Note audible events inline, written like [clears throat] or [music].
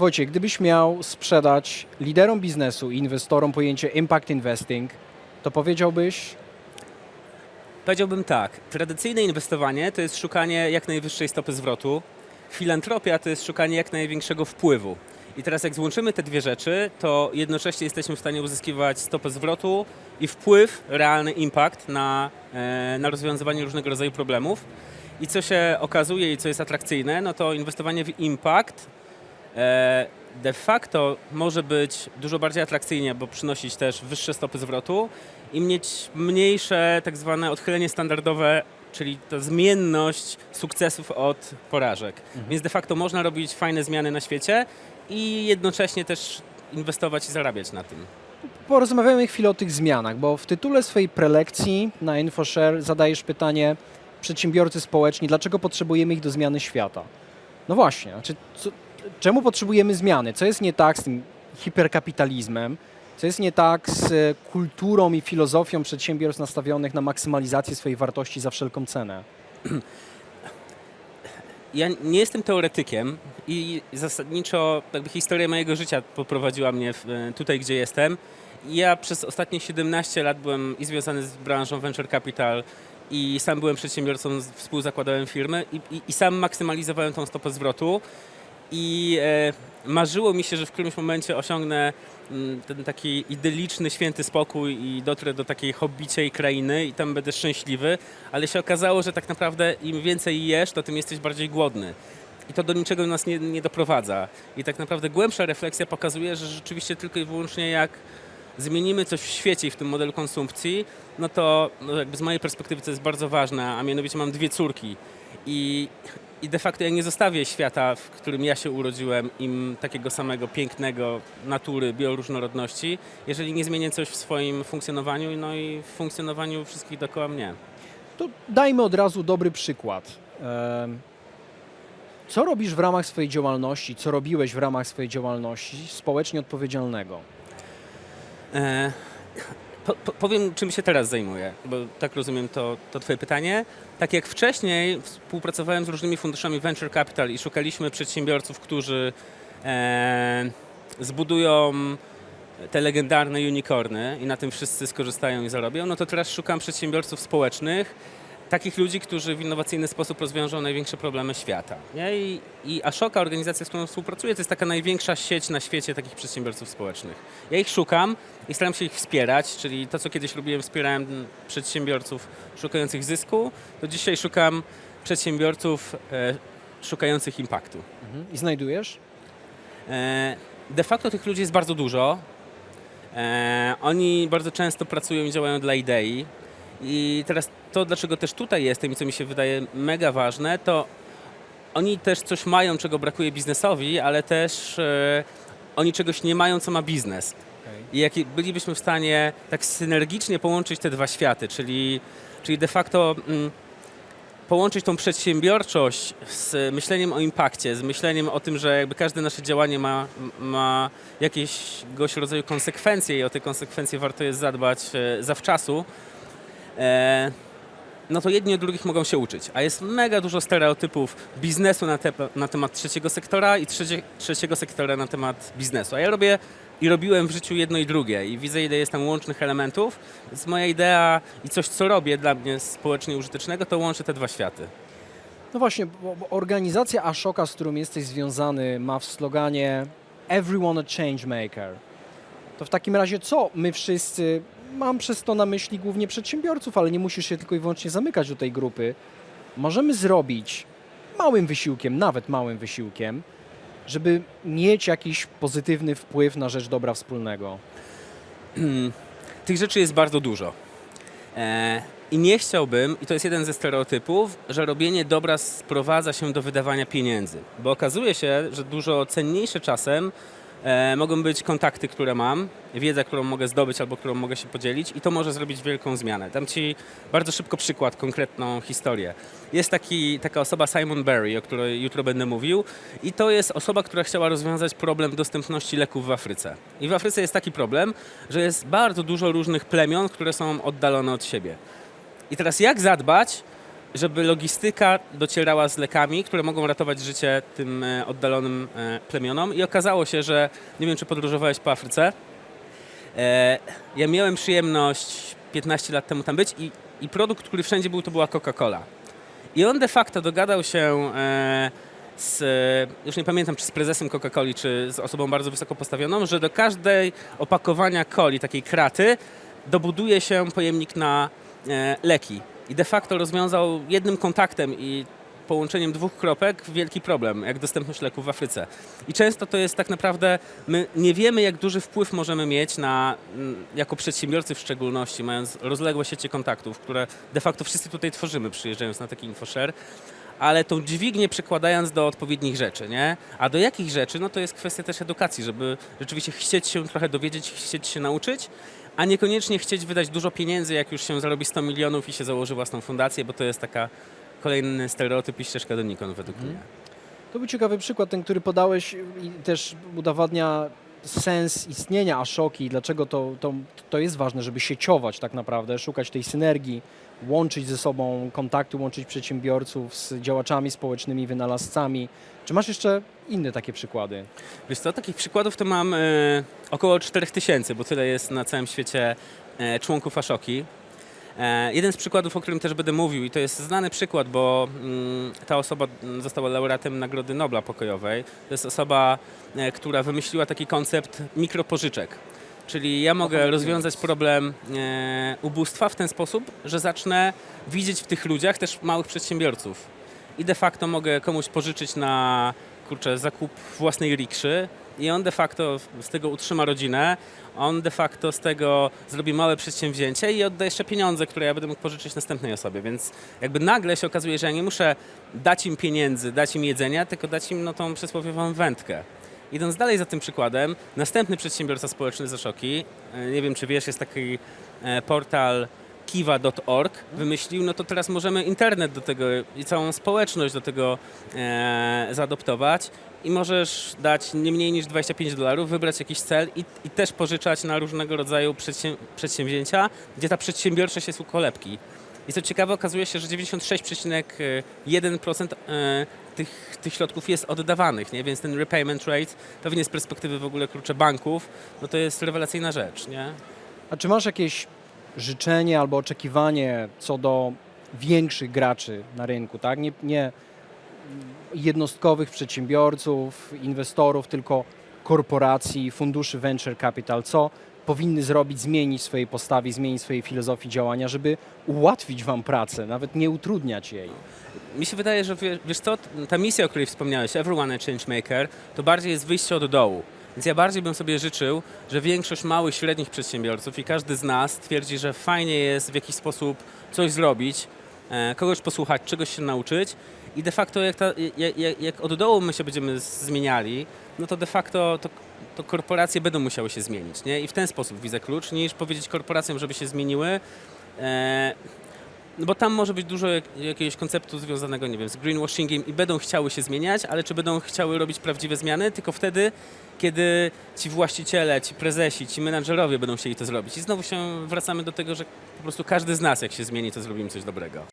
Wojciech, gdybyś miał sprzedać liderom biznesu i inwestorom pojęcie impact investing, to powiedziałbyś, Powiedziałbym tak, tradycyjne inwestowanie to jest szukanie jak najwyższej stopy zwrotu, filantropia to jest szukanie jak największego wpływu. I teraz jak złączymy te dwie rzeczy, to jednocześnie jesteśmy w stanie uzyskiwać stopę zwrotu i wpływ, realny impact na, e, na rozwiązywanie różnego rodzaju problemów. I co się okazuje i co jest atrakcyjne, no to inwestowanie w impact de facto może być dużo bardziej atrakcyjnie, bo przynosić też wyższe stopy zwrotu i mieć mniejsze tak zwane odchylenie standardowe, czyli ta zmienność sukcesów od porażek. Więc de facto można robić fajne zmiany na świecie i jednocześnie też inwestować i zarabiać na tym. porozmawiamy chwilę o tych zmianach, bo w tytule swojej prelekcji na InfoShare zadajesz pytanie przedsiębiorcy społeczni, dlaczego potrzebujemy ich do zmiany świata? No właśnie, znaczy, co, czemu potrzebujemy zmiany? Co jest nie tak z tym hiperkapitalizmem? Co jest nie tak z e, kulturą i filozofią przedsiębiorstw nastawionych na maksymalizację swojej wartości za wszelką cenę? [clears throat] Ja nie jestem teoretykiem i zasadniczo jakby historia mojego życia poprowadziła mnie w, tutaj, gdzie jestem. Ja przez ostatnie 17 lat byłem i związany z branżą venture capital i sam byłem przedsiębiorcą, współzakładałem firmy i, i, i sam maksymalizowałem tą stopę zwrotu. I e, marzyło mi się, że w którymś momencie osiągnę mm, ten taki idyliczny, święty spokój i dotrę do takiej hobbiciej krainy i tam będę szczęśliwy, ale się okazało, że tak naprawdę im więcej jesz, to tym jesteś bardziej głodny. I to do niczego nas nie, nie doprowadza. I tak naprawdę głębsza refleksja pokazuje, że rzeczywiście tylko i wyłącznie jak zmienimy coś w świecie i w tym modelu konsumpcji, no to no jakby z mojej perspektywy to jest bardzo ważne, a mianowicie mam dwie córki i, i de facto ja nie zostawię świata, w którym ja się urodziłem, im takiego samego pięknego natury, bioróżnorodności, jeżeli nie zmienię coś w swoim funkcjonowaniu, no i w funkcjonowaniu wszystkich dookoła mnie. To dajmy od razu dobry przykład. Co robisz w ramach swojej działalności, co robiłeś w ramach swojej działalności społecznie odpowiedzialnego? E, po, po, powiem, czym się teraz zajmuję, bo tak rozumiem to, to Twoje pytanie. Tak jak wcześniej współpracowałem z różnymi funduszami Venture Capital i szukaliśmy przedsiębiorców, którzy e, zbudują te legendarne unicorny i na tym wszyscy skorzystają i zarobią, no to teraz szukam przedsiębiorców społecznych, takich ludzi, którzy w innowacyjny sposób rozwiążą największe problemy świata. Nie? I, I Ashoka, organizacja, z którą współpracuję, to jest taka największa sieć na świecie takich przedsiębiorców społecznych. Ja ich szukam i staram się ich wspierać, czyli to, co kiedyś robiłem, wspierałem przedsiębiorców szukających zysku, to dzisiaj szukam przedsiębiorców e, szukających impaktu. Mhm. I znajdujesz? E, De facto tych ludzi jest bardzo dużo. E, Oni bardzo często pracują i działają dla idei. I teraz to, dlaczego też tutaj jestem i co mi się wydaje mega ważne, to oni też coś mają, czego brakuje biznesowi, ale też e, oni czegoś nie mają, co ma biznes. I jak bylibyśmy w stanie tak synergicznie połączyć te dwa światy, czyli, czyli de facto mm, połączyć tą przedsiębiorczość z myśleniem o impakcie, z myśleniem o tym, że jakby każde nasze działanie ma, ma jakiegoś rodzaju konsekwencje i o te konsekwencje warto jest zadbać e, zawczasu, no to jedni od drugich mogą się uczyć. A jest mega dużo stereotypów biznesu na, te, na temat trzeciego sektora i trzecie, trzeciego sektora na temat biznesu. A ja robię i robiłem w życiu jedno i drugie i widzę, ile jest tam łącznych elementów. Więc moja idea i coś, co robię dla mnie społecznie użytecznego, to łączy te dwa światy. No właśnie, bo, organizacja Ashoka, z którą jesteś związany, ma w sloganie Everyone a Changemaker. To w takim razie co my wszyscy, mam przez to na myśli głównie przedsiębiorców, ale nie musisz się tylko i wyłącznie zamykać do tej grupy, możemy zrobić małym wysiłkiem, nawet małym wysiłkiem, żeby mieć jakiś pozytywny wpływ na rzecz dobra wspólnego. [clears throat] Tych rzeczy jest bardzo dużo. E, I nie chciałbym, i to jest jeden ze stereotypów, że robienie dobra sprowadza się do wydawania pieniędzy. Bo okazuje się, że dużo cenniejsze czasem e, mogą być kontakty, które mam, wiedza, którą mogę zdobyć albo którą mogę się podzielić i to może zrobić wielką zmianę. Dam Ci bardzo szybko przykład, konkretną historię. Jest taki, taka osoba Simon Berry, o której jutro będę mówił i to jest osoba, która chciała rozwiązać problem dostępności leków w Afryce. I w Afryce jest taki problem, że jest bardzo dużo różnych plemion, które są oddalone od siebie. I teraz jak zadbać, żeby logistyka docierała z lekami, które mogą ratować życie tym e, oddalonym e, plemionom. I okazało się, że nie wiem, czy podróżowałeś po Afryce. E, ja miałem przyjemność 15 lat temu tam być i, i produkt, który wszędzie był, to była Coca-Cola. I on de facto dogadał się z, już nie pamiętam, czy z prezesem Coca-Coli, czy z osobą bardzo wysoko postawioną, że do każdej opakowania coli, takiej kraty, dobuduje się pojemnik na leki. I de facto rozwiązał jednym kontaktem i połączeniem dwóch kropek wielki problem, jak dostępność leków w Afryce. I często to jest tak naprawdę, my nie wiemy, jak duży wpływ możemy mieć na, mm, jako przedsiębiorcy w szczególności, mając rozległe sieci kontaktów, które de facto wszyscy tutaj tworzymy, przyjeżdżając na taki InfoShare, ale tą dźwignię przykładając do odpowiednich rzeczy, nie? A do jakich rzeczy? No to jest kwestia też edukacji, żeby rzeczywiście chcieć się trochę dowiedzieć, chcieć się nauczyć, a niekoniecznie chcieć wydać dużo pieniędzy, jak już się zarobi 100 milionów i się założy własną fundację, bo to jest taka kolejny stereotyp i ścieżka donikąd według mnie. To był ciekawy przykład, ten, który podałeś i też udowadnia sens istnienia Ashoki, dlaczego to, to, to jest ważne, żeby sieciować tak naprawdę, szukać tej synergii, łączyć ze sobą kontakty, łączyć przedsiębiorców z działaczami społecznymi, wynalazcami. Czy masz jeszcze inne takie przykłady? Wiesz co, takich przykładów to mam e, około 4000, bo tyle jest na całym świecie e, członków Ashoki. E, jeden z przykładów, o którym też będę mówił, i to jest znany przykład, bo mm, ta osoba została laureatem Nagrody Nobla Pokojowej. To jest osoba, e, która wymyśliła taki koncept mikropożyczek. Czyli ja mogę rozwiązać problem e, ubóstwa w ten sposób, że zacznę widzieć w tych ludziach też małych przedsiębiorców. I de facto mogę komuś pożyczyć na kurczę, zakup własnej rikszy i on de facto z tego utrzyma rodzinę, on de facto z tego zrobi małe przedsięwzięcie i odda jeszcze pieniądze, które ja będę mógł pożyczyć następnej osobie, więc jakby nagle się okazuje, że ja nie muszę dać im pieniędzy, dać im jedzenia, tylko dać im no, tą przysłowiową wędkę. Idąc dalej za tym przykładem, następny przedsiębiorca społeczny z Ashoki, e, nie wiem czy wiesz, jest taki e, portal kiwa.org wymyślił, no to teraz możemy internet do tego i całą społeczność do tego e, zaadoptować i możesz dać nie mniej niż 25 dolarów, wybrać jakiś cel i, i też pożyczać na różnego rodzaju przedsię, przedsięwzięcia, gdzie ta przedsiębiorczość jest u kolebki. I co ciekawe, okazuje się, że 96,1% e, tych, tych środków jest oddawanych, nie? więc ten repayment rate, pewnie z perspektywy w ogóle klucze banków, no to jest rewelacyjna rzecz. Nie? A czy masz jakieś życzenie albo oczekiwanie co do większych graczy na rynku, tak? Nie, nie jednostkowych przedsiębiorców, inwestorów, tylko korporacji, funduszy venture capital, co powinny zrobić, zmienić swojej postawie, zmienić swojej filozofii działania, żeby ułatwić Wam pracę, nawet nie utrudniać jej. Mi się wydaje, że wie- wiesz co, ta misja, o której wspomniałeś, Everyone a Changemaker, to bardziej jest wyjście od dołu. Więc ja bardziej bym sobie życzył, że większość małych, średnich przedsiębiorców i każdy z nas twierdzi, że fajnie jest w jakiś sposób coś zrobić, e, kogoś posłuchać, czegoś się nauczyć i de facto jak, ta, jak, jak, od dołu my się będziemy zmieniali, no to de facto to, to korporacje będą musiały się zmienić. Nie? I w ten sposób widzę klucz, niż powiedzieć korporacjom, żeby się zmieniły. No bo tam może być dużo jak, jakiegoś konceptu związanego, nie wiem, z greenwashingiem i będą chciały się zmieniać, ale czy będą chciały robić prawdziwe zmiany? Tylko wtedy, kiedy ci właściciele, ci prezesi, ci menadżerowie będą chcieli to zrobić. I znowu się wracamy do tego, że po prostu każdy z nas, jak się zmieni, to zrobimy coś dobrego.